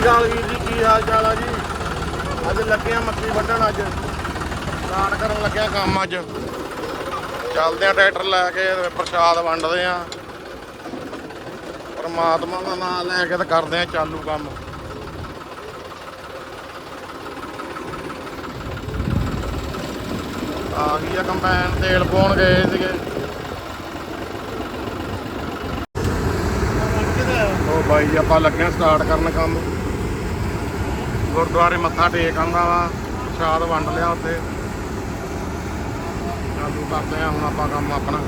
ਅਕਾਲ ਵੀਰ ਜੀ, ਕੀ ਹਾਲ ਚਾਲ ਆ ਜੀ? ਅੱਜ ਲੱਗੇ ਆ ਮੱਕੀ ਵੱਢਣ ਅੱਜ। ਸਟਾਰਟ ਕਰਨ ਲੱਗਿਆ ਕੰਮ ਅੱਜ। ਚੱਲਦੇ ਆ ਟਰੈਕਟਰ ਲੈ ਕੇ, ਪ੍ਰਸ਼ਾਦ ਵੰਡਦੇ ਆ। ਪਰਮਾਤਮਾ ਦਾ ਨਾਮ ਲੈ ਕੇ ਤੇ ਕਰਦੇ ਆ ਚਾਲੂ ਕੰਮ। ਆ ਗਈ ਆ ਕੰਬਾਈਨ, ਤੇਲ ਪਾਉਣ ਗਏ ਸੀਗੇ। ਉਹ ਬਾਈ ਜੀ ਆਪਾਂ ਲੱਗੇ ਆ ਸਟਾਰਟ ਕਰਨ ਕੰਮ। ਗੁਰਦੁਆਰੇ ਮੱਥਾ ਟੇਕ ਆਂਦਾ ਵਾ, ਪ੍ਰਸ਼ਾਦ ਵੰਡ ਲਿਆ ਉੱਥੇ। ਚਾਲੂ ਕਰਦੇ ਆ, ਹੁਣ ਆਪਾਂ ਕੰਮ ਆਪਣਾ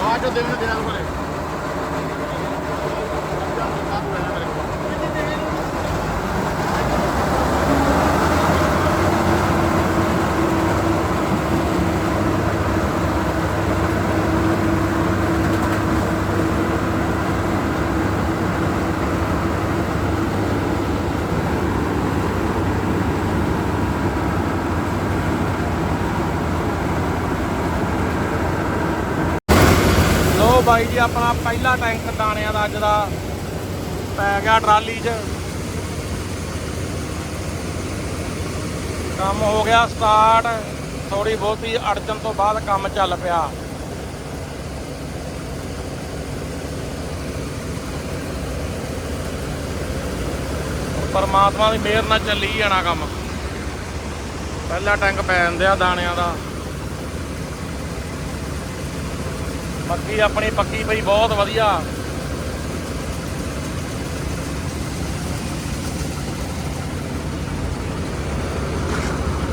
ਬਾਅਦ ਚੋਂ ਦੇਣ ਦੇਣ ਵਾਲੇ ਲੋ ਬਾਈ ਜੀ, ਆਪਣਾ ਪਹਿਲਾ ਟੈਂਕ ਦਾਣਿਆਂ ਦਾ ਅੱਜ ਦਾ ਪੈ ਗਿਆ ਟਰਾਲੀ 'ਚ। ਕੰਮ ਹੋ ਗਿਆ ਸਟਾਰਟ ਥੋੜੀ ਬਹੁਤੀ ਅੜਚਨ ਤੋਂ ਬਾਅਦ ਕੰਮ ਚੱਲ ਪਿਆ। ਪਰਮਾਤਮਾ ਦੀ ਮਿਹਰ ਨਾਲ ਚੱਲੀ ਜਾਣਾ ਕੰਮ। ਪਹਿਲਾ ਟੈਂਕ ਪੈ ਜਾਂਦੇ ਆ ਦਾਣਿਆਂ ਦਾ। ਮੱਕੀ ਆਪਣੀ ਪੱਕੀ ਪਈ, ਬਹੁਤ ਵਧੀਆ।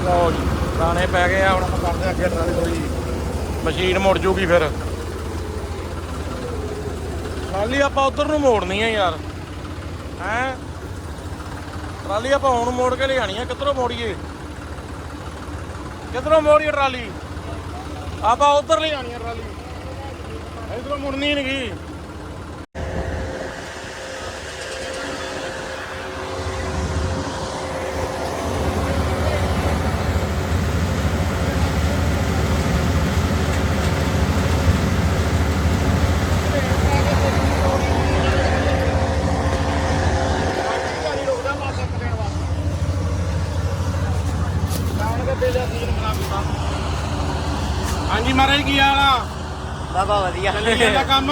ਲਓ ਜੀ ਦਾਣੇ ਪੈ ਗਏ ਆ, ਹੁਣ ਆਪਾਂ ਕਰਦੇ ਅੱਗੇ ਟਰਾਲੀ ਥੋੜੀ ਮਸ਼ੀਨ ਮੁੜ ਜੂਗੀ ਫਿਰ। ਟਰਾਲੀ ਆਪਾਂ ਉਧਰ ਨੂੰ ਮੋੜਨੀ ਆ ਯਾਰ। ਹੈਂ? ਟਰਾਲੀ ਆਪਾਂ ਹੁਣ ਮੋੜ ਕੇ ਲਿਆਣੀ ਆ, ਕਿੱਧਰੋਂ ਮੋੜੀਏ? ਕਿੱਧਰੋਂ ਮੋੜੀਏ ਟਰਾਲੀ? ਆਪਾਂ ਉਧਰ ਲਿਆਣੀ ਆ ਟਰਾਲੀ। ਇਧਰੋਂ ਮੁੜਨੀ ਨਹੀਂ ਗਈ ਹਾਂਜੀ ਮਹਾਰਾਜ ਕੀ ਹਾਲ ਆ? ਬਾਬਾ ਵਧੀਆ। ਚੱਲੀ ਜਾਂਦਾ ਕੰਮ?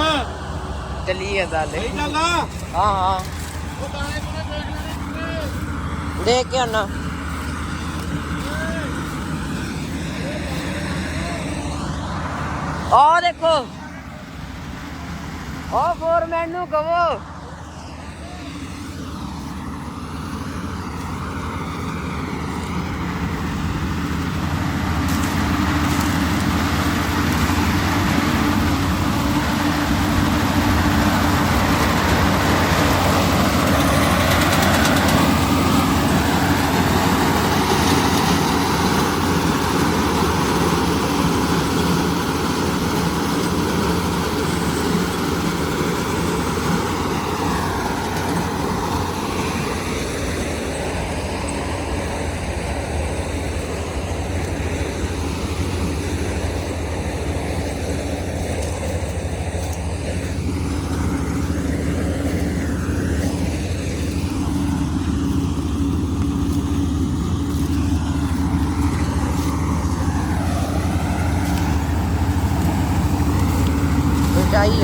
ਚੱਲੀ ਜਾਂਦਾ ਲੈ ਸਹੀ ਹਾਂ ਹਾਂ। ਉਹ ਦਾਣੇ ਤੂੰ ਦੇਖ ਲੈਣੇ ਦੇਖ ਕੇ ਆਣਾ ਆ ਦੇਖੋ। ਆ ਫੋਰਮੈਨ ਨੂੰ ਕਹੋ।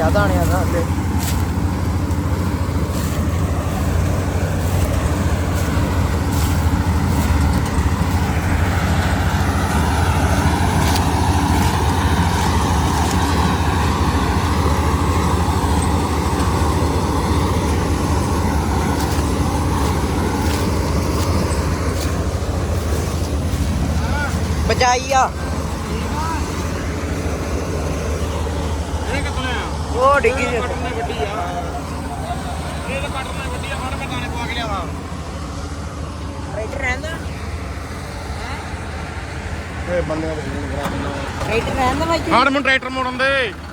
അതാണ് ਰਹਿੰਦਾ ਬਾਈ ਹਾਂ ਮੈਨੂੰ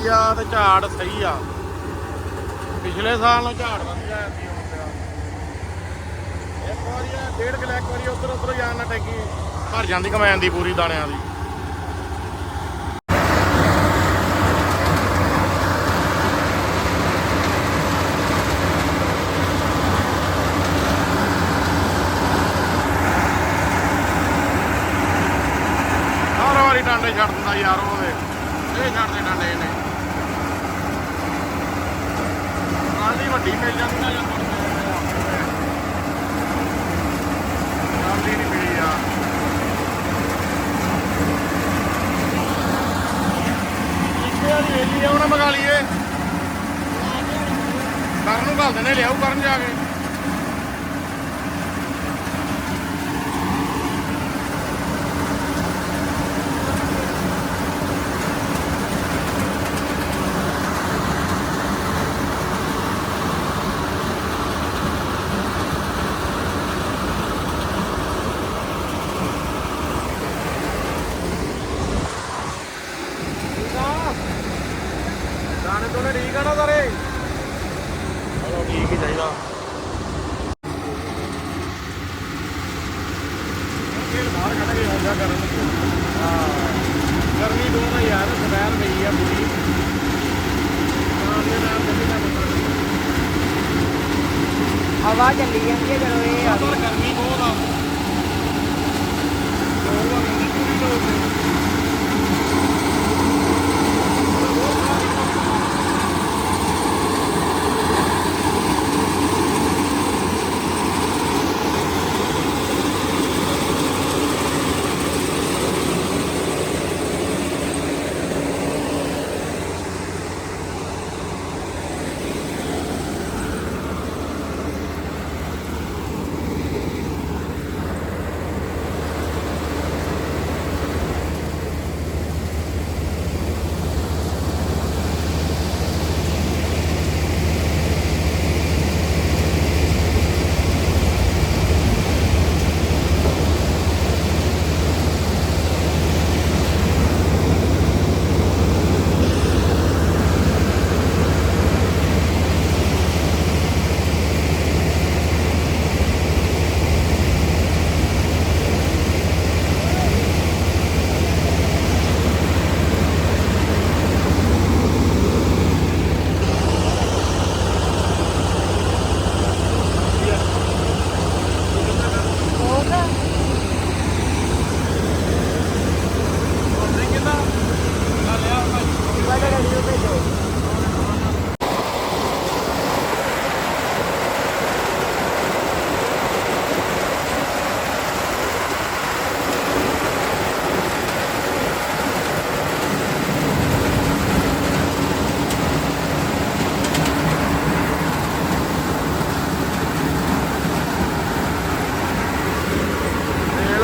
ਵੀ ਆ ਤੇ ਝਾੜ ਸਹੀ ਆ। ਪਿਛਲੇ ਸਾਲ ਨਾਲੋਂ ਝਾੜ ਵਧੀਆ ਆ ਕੀ ਹੋ ਗਿਆ ਇੱਕ ਵਾਰੀ ਆ ਡੇਢ ਕਿੱਲਾ ਇੱਕ ਵਾਰੀ ਉਧਰ ਉਧਰ ਜਾਣ ਨਾਲ ਟੈਂਕੀ ਭਰ ਜਾਂਦੀ ਕਮੈਨ ਦੀ ਪੂਰੀ ਦਾਣਿਆਂ ਦੀ। ਹਰ ਵਾਰੀ ਡਾਂਡੇ ਛੱਡ ਦਿੰਦਾ ਯਾਰ ਉਹਦੇ ਇਹ ਛੱਡਦੇ ਡਾਂਡੇ ਇਹਨੇ ਕਾਲੀ ਵੱਡੀ ਮਿਲ ਜਾਂਦੀ ਆ। ਜਾਂ ਕਾਲੀ ਨਹੀਂ ਮਿਲੀ ਆ। ਇੱਥੇ ਵਾਲੀ ਵੇਲੀ ਆ, ਉਹਨਾਂ ਮਗਾ ਲਈਏ। ਕਰਨ ਨੂੰ ਘੱਲ ਦਿੰਦੇ ਲਿਆਉ ਕਰਨ ਜਾ ਕੇ।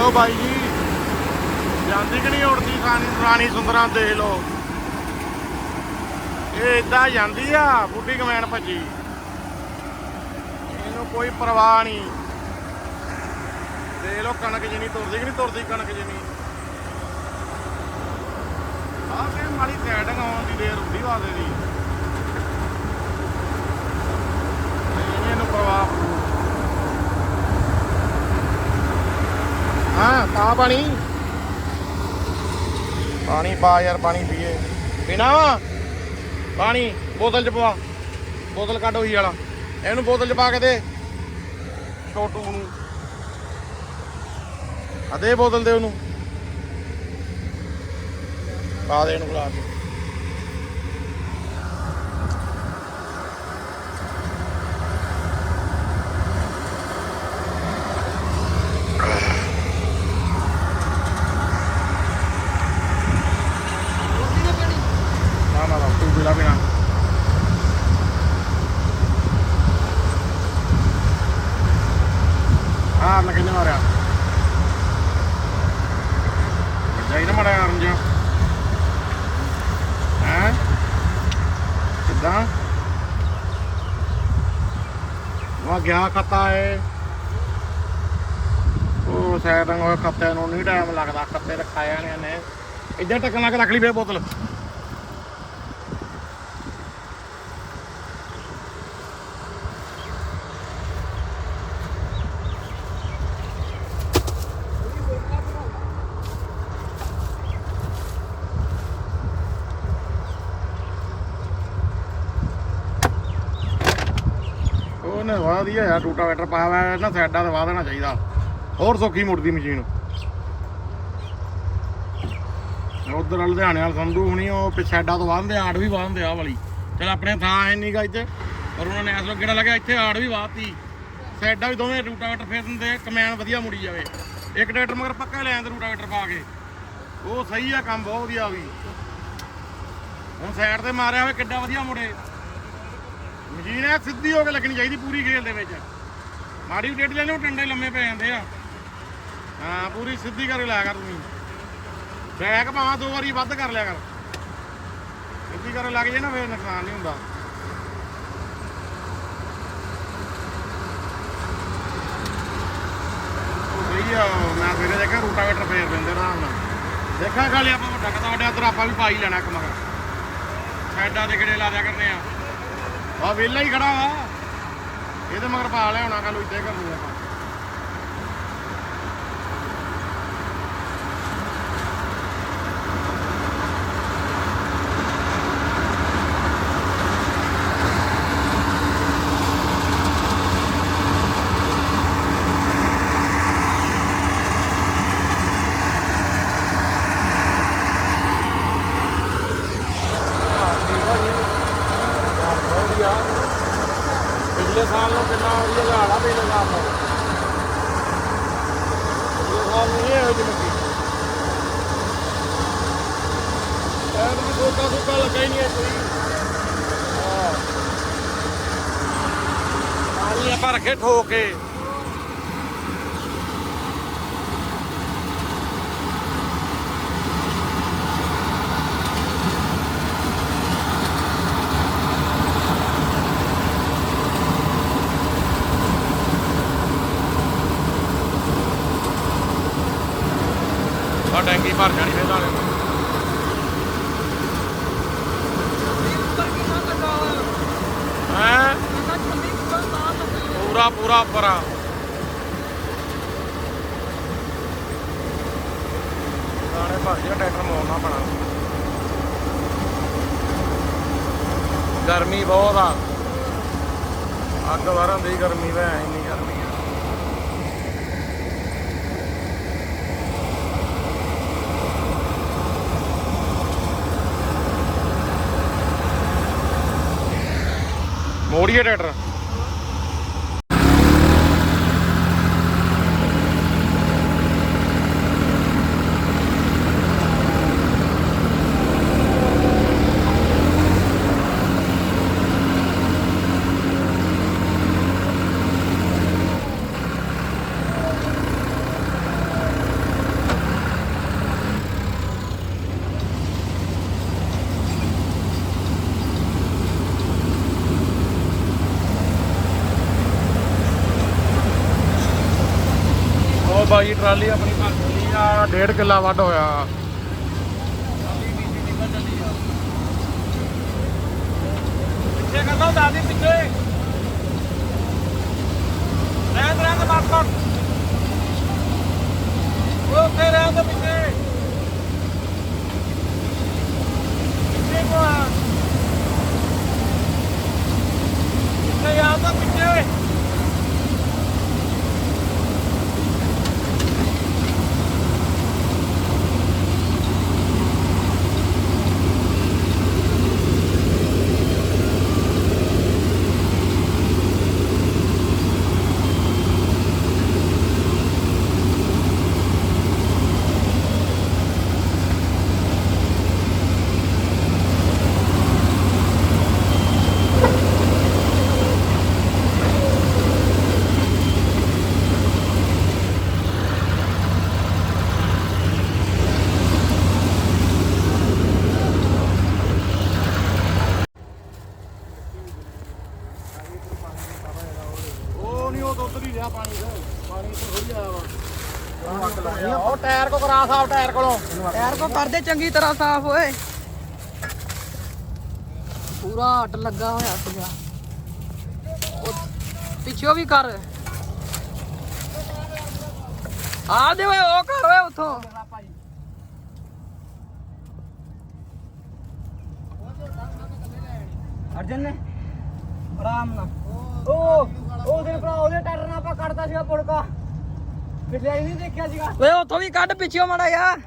ਲਓ ਬਾਈ ਜੀ। ਜਾਂਦੀ ਕਿ ਨਹੀਂ ਉੜਦੀ ਰਾਣੀ ਰਾਣੀ ਸੁੰਦਰਾਂ ਦੇਖ ਲਓ। ਇਹ ਇਦਾਂ ਜਾਂਦੀ ਆ, ਬੁੱਢੀ ਕਮੈਣ ਭੱਜੀ। ਇਹਨੂੰ ਕੋਈ ਪਰਵਾਹ ਨਹੀਂ। ਦੇਖ ਲਓ ਕਣਕ ਜਿੰਨੀ ਤੁਰਦੀ ਕਿ ਨਹੀਂ ਤੁਰਦੀ ਕਣਕ ਜਿੰਨੀ। ਆਹ ਤੇ ਮਾੜੀ ਸੈਟਿੰਗ ਆਉਣ ਦੀ ਦੇਰ ਹੁੰਦੀ ਵਾਦੇ ਦੀ। ਇਹਨੂੰ ਪਰਵਾਹ। ਹਾਂ ਪਾ ਪਾਣੀ। ਪਾਣੀ ਪਾ ਯਾਰ ਪਾਣੀ ਪੀਏ। ਪੀਣਾ ਵਾ? ਪਾਣੀ ਬੋਤਲ ਚ ਪਵਾ। ਬੋਤਲ ਕੱਢ ਉਹੀ ਵਾਲਾ। ਇਹਨੂੰ ਬੋਤਲ ਚ ਪਾ ਕੇ ਦੇ। ਛੋਟੂ ਨੂੰ। ਆ ਦੇ ਬੋਤਲ ਦੇ ਉਹਨੂੰ। ਪਾ ਦੇ ਇਹਨੂੰ ਗਲਾਸ ਚ ਨਾ ਨਾ ਨਾ ਤੂੰ ਪੀਲਾ ਪੀਣਾ ਹਾਂ ਮੈਂ ਕਿੰਨੇ ਮਾਰਿਆ ਜਾਈ ਨਾ ਮੜਾ ਅਰੰਜ ਹੈ ਕਿੱਦਾਂ ਵਾ ਗਿਆ ਖੱਤਾ ਏ ਉਹ ਸੈਟਿੰਗ ਹੋਏ ਖੱਤੇ ਨੂੰ ਨਹੀਂ ਟਾਈਮ ਲੱਗਦਾ, ਖੱਤੇ ਰਖਾਇਆ ਨੇ ਨੇ ਇੱਧਰ ਟੱਕਣ ਲਾ ਕੇ ਰੱਖ ਲਈ ਫੇਰ ਬੋਤਲ ਉਹਨੇ ਵਧੀਆ ਯਾਰ ਟੂਟਾ ਵੈਟਰ ਪਾਇਆ ਹੋਇਆ ਨਾ ਸਾਈਡਾਂ ਤੇ ਵਾਹ ਦੇਣਾ ਚਾਹੀਦਾ। ਹੋਰ ਸੌਖੀ ਮੁੜਦੀ ਮਸ਼ੀਨ। ਉਧਰ ਲੁਧਿਆਣੇ ਵਾਲ ਸੰਧੂ ਹੁਣੀ, ਉਹ ਪਿੱਛੇ ਤੋਂ ਵਾਹਦੇ ਆੜ ਵੀ ਵਾਹਦੇ ਆ ਵਾਲੀ। ਚਲ ਆਪਣੇ ਥਾਂ ਹੈ ਨਹੀਂਗਾ ਇੱਥੇ, ਪਰ ਉਹਨਾਂ ਨੇ ਐਸ ਕਿਹੜਾ ਲੱਗਿਆ, ਇੱਥੇ ਆੜ ਵੀ ਵਾਹਤੀ ਸਾਈਡਾਂ ਵੀ ਦੋਵੇਂ ਰੂਟਾਵੇਟਰ ਫੇਰ ਦਿੰਦੇ, ਕਮੈਨ ਵਧੀਆ ਮੁੜੀ ਜਾਵੇ। ਇੱਕ ਟਰੈਕਟਰ ਮਗਰ ਪੱਕਾ ਲੈ ਆਂਦੇ ਰੂਟਾਵੇਟਰ ਪਾ ਕੇ। ਉਹ ਸਹੀ ਆ ਕੰਮ, ਬਹੁਤ ਵਧੀਆ ਵੀ। ਹੁਣ ਸਾਈਡ ਤੇ ਮਾਰਿਆ ਹੋਵੇ ਕਿੱਡਾ ਵਧੀਆ ਮੁੜੇ। ਮਸ਼ੀਨ ਐ ਸਿੱਧੀ ਹੋ ਕੇ ਲੱਗਣੀ ਚਾਹੀਦੀ ਪੂਰੀ ਖੇਲ ਦੇ ਵਿੱਚ। ਮਾੜੀ ਵੀ ਡੇਢ ਲੈਣੇ ਉਹ ਟੰਡੇ ਲੰਮੇ ਪੈ ਜਾਂਦੇ ਆ। ਹਾਂ, ਪੂਰੀ ਸਿੱਧੀ ਕਰਕੇ ਲਾਇਆ ਕਰ ਤੁਸੀਂ ਬੈਕ ਭਾਵੇਂ ਦੋ ਵਾਰੀ ਵੱਧ ਕਰ ਲਿਆ ਕਰ। ਸਿੱਧੀ ਕਰਕੇ ਲੱਗ ਜੇ ਨਾ, ਫਿਰ ਨੁਕਸਾਨ ਨਹੀਂ ਹੁੰਦਾ। ਉਹ ਮੈਂ ਸਵੇਰੇ ਦੇਖਿਆ ਰੂਟਾਵੇਟਰ ਫੇਰ ਦਿੰਦੇ ਆਰਾਮ ਨਾਲ। ਦੇਖਾਂ ਖਾਲੀ ਆਪਾਂ ਵੱਡਾ ਕਦਾ ਵੱਡਾ ਉਧਰ ਆਪਾਂ ਵੀ ਪਾਈ ਲੈਣਾ ਇੱਕ ਮਗਰ। ਸਾਈਡਾਂ ਦੇ ਕਿਹੜੇ ਲਾ ਦਿਆ ਕਰਨੇ ਆ। ਆ ਵਿਹਲਾ ਹੀ ਖੜਾ ਵਾ। ਇਹਦੇ ਮਗਰ ਪਾ ਲਿਆਉਣਾ ਕੱਲ ਇੱਦਾਂ ਹੀ ਕਰਨੀ ਆਪਾਂ ਪਿਛਲੇ ਸਾਲ ਨੂੰ ਕਿੰਨਾ ਵਧੀਆ ਝਾੜ ਆ ਪਿਛਲੇ ਸਾਲ ਨੂੰ ਪਿਛਲੇ ਸਾਲ ਨੂੰ ਇਹ ਇਹੋ ਜਿਹੀ ਲੱਗੀ ਐਨ ਵੀ ਸੋਕਾ ਸੋਕਾ ਲੱਗਾ ਹੀ ਨਹੀਂ ਹੈ ਕੋਈ ਹਾਂ ਪਾਣੀ ਹੋ ਕੇ ਆ ਟੈਂਕੀ ਭਰ ਜਾਣੀ ਫੇਰ ਨਾਲੇ ਹੈ ਪੂਰਾ ਪੂਰਾ ਨਾਲੇ ਭਰ ਗਿਆ ਟਰੈਕਟਰ ਮੋੜਨਾ ਪਣਾ। ਗਰਮੀ ਬਹੁਤ ਆ। ਅੱਗ ਵਰਨ ਦੀ ਗਰਮੀ ਵੇ, ਇੰਨੀ ਗਰਮੀ ਆ। ਮੋੜੀਏ ਟਰੈਕਟਰ। ਉਹ ਟਰਾਲੀ ਆਪਣੀ ਭਰ ਆ, ਡੇਢ ਕਿੱਲਾ ਵੱਢ ਹੋਇਆ। ਪਿੱਛੇ ਕਰਦਾ ਦਾਦੀ ਪਿੱਛੇ। ਰਹਿਣ ਰਹਿਣ ਦੇ ਬਾਤ ਕਰ ਉਹ ਫੇਰ ਰਹਿਣ ਦੇ ਪਿੱਛੇ। ਪਿੱਛੇ ਕੋ ਆ? ਪਿੱਛੇ ਆ ਤਾਂ ਪਿੱਛੇ ਉਹ ਨਹੀਂ ਉਹ ਤਾਂ ਉੱਧਰ ਹੀ ਰਿਹਾ ਪਾਣੀ ਦਾ ਪਾਣੀ ਤੋਂ ਥੋੜੀ ਆਇਆ ਵਾ ਉਹ ਟਾਇਰ ਕੋ ਕਰਾ ਸਾਫ਼ ਟਾਇਰ ਕੋਲੋਂ ਕੋ ਕਰਦੇ ਚੰਗੀ ਤਰ੍ਹਾਂ ਸਾਫ਼ ਓਏ ਪੂਰਾ ਹੱਟ ਲੱਗਾ ਹੋਇਆ ਸੀਗਾ। ਉਹ ਪਿੱਛੋਂ ਵੀ ਕਰ। ਆ ਦੇ ਓਏ ਉਹ ਕਰ ਓਏ ਉਥੋਂ। ਅਰਜਨ ਨੇ ਆਰਾਮ ਨਾਲ। ਉਹ ਉਹਦੇ ਭਰਾ ਉਹਦੇ ਟਾਇਰ ਨਾਲ ਆਪਾਂ ਕੱਢਦਾ ਸੀਗਾ ਪੁੜਕਾ ਪਿਛਲੇ ਨਹੀਂ ਦੇਖਿਆ ਸੀਗਾ। ਓਏ ਉਥੋਂ ਵੀ ਕੱਢ ਪਿੱਛੋਂ ਮੜਾ ਯਾਰ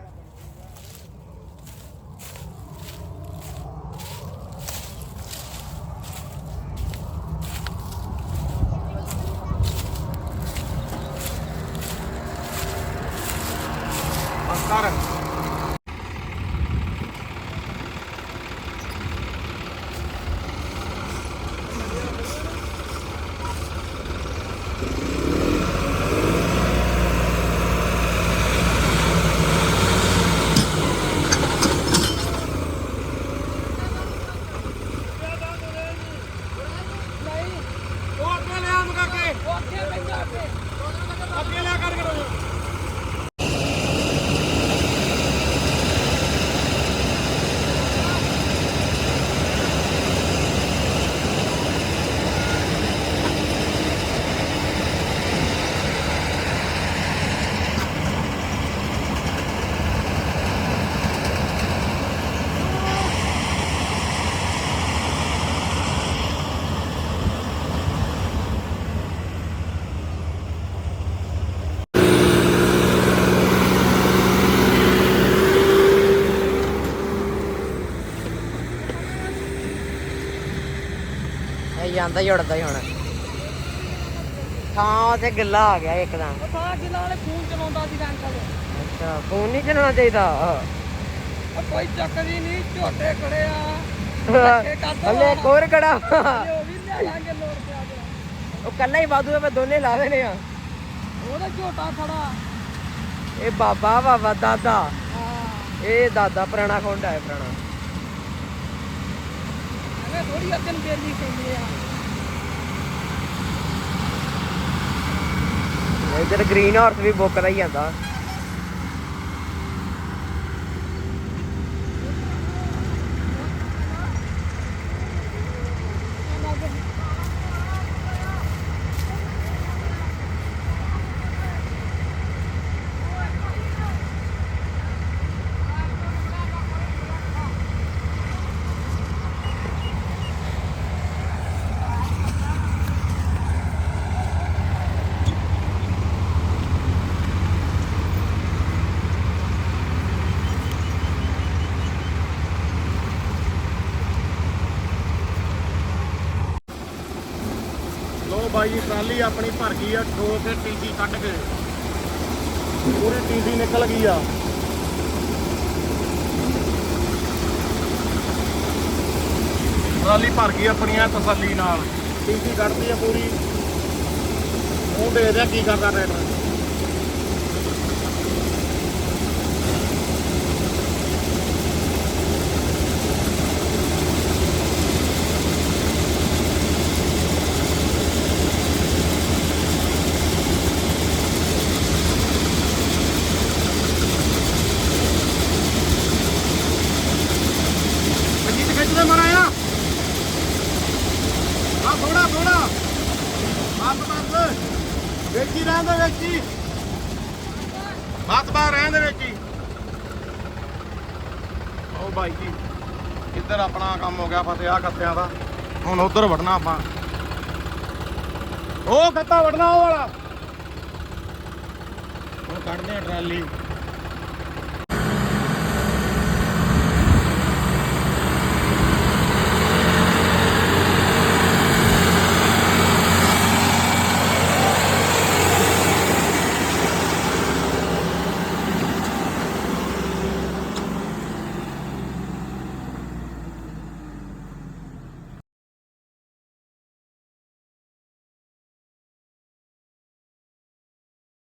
ਕਰ ਜਾਂਦਾ ਹੀ ਉੜਦਾ ਹੀ ਹੁਣ। ਥਾਂ ਤੇ ਗਿੱਲਾ ਆ ਗਿਆ ਇੱਕਦਮ। ਤਾਂ ਜਿਨ੍ਹਾਂ ਵਾਲੇ ਫੋਨ ਚਲਾਉਂਦਾ ਸੀ ਅੰਕਲ ਅੱਛਾ ਫੋਨ ਨਹੀਂ ਚਲਾਉਣਾ ਚਾਹੀਦਾ? ਕੋਈ ਚੱਕਰ ਹੀ ਨਹੀਂ ਝੋਟੇ ਖੜੇ ਆ। ਹਲੇ ਇੱਕ ਹੋਰ ਕੜਾ ਉਹ ਵੀ ਲਿਆ ਲਾਂਗੇ ਲੋੜ ਪਿਆ ਉਹ ਕੱਲਾ ਹੀ ਆ ਮੈਂ ਦੋਨੇ ਲਾ ਦੇਣੇ ਆ। ਉਹਦਾ ਝੋਟਾ ਖੜਾ। ਇਹ ਬਾਬਾ ਬਾਬਾ ਦਾਦਾ। ਇਹ ਦਾਦਾ ਪੁਰਾਣਾ ਖੁੰਡਾ ਹੈ ਪੁਰਾਣਾ। ਐਵੇਂ ਥੋੜੀ ਅਰਜਨ ਬੇਲੀ ਕਹਿੰਦੇ ਆ। ਇਧਰ ਗ੍ਰੀਨ ਹਾਰਸ ਵੀ ਬੁੱਕਦਾ ਹੀ ਜਾਂਦਾ ਲੋ ਬਾਈ ਟਰਾਲੀ ਆਪਣੀ ਭਰ ਗਈ ਆ ਠੋ ਕੇ ਟੀਸੀ ਕੱਢ ਕੇ ਪੂਰੀ ਟੀਸੀ ਨਿਕਲ ਗਈ ਆ। ਟਰਾਲੀ ਭਰ ਗਈ ਆਪਣੀ ਆ ਤਸੱਲੀ ਨਾਲ। ਟੀਸੀ ਕੱਢਦੀ ਆ ਪੂਰੀ। ਉਹ ਦੇਖਦੇ ਆ ਕੀ ਕਰਦਾ ਟਰੈਕਟਰ ਅੱਜੀ ਤੇ ਖਿੱਚਦੇ ਮਰਾਇਆ ਆ ਥੋੜਾ ਥੋੜਾ ਹੱਥ ਬਸ ਵਿੱਚ ਹੀ ਰਹਿਣ ਦੇ ਵਿੱਚ ਹੀ ਹੱਥ ਬਾਹਰ ਰਹਿਣ ਦੇ ਵਿੱਚ ਹੀ। ਉਹ ਬਾਈ ਜੀ, ਇੱਧਰ ਆਪਣਾ ਕੰਮ ਹੋ ਗਿਆ ਫਤਿਆ ਕੱਤਿਆਂ ਦਾ। ਹੁਣ ਉਧਰ ਵੜਨਾ ਆਪਾਂ। ਉਹ ਕੱਤਾ ਵੜਨਾ ਉਹ ਵਾਲਾ। ਹੁਣ ਕੱਢਦੇ ਆ ਟਰਾਲੀ।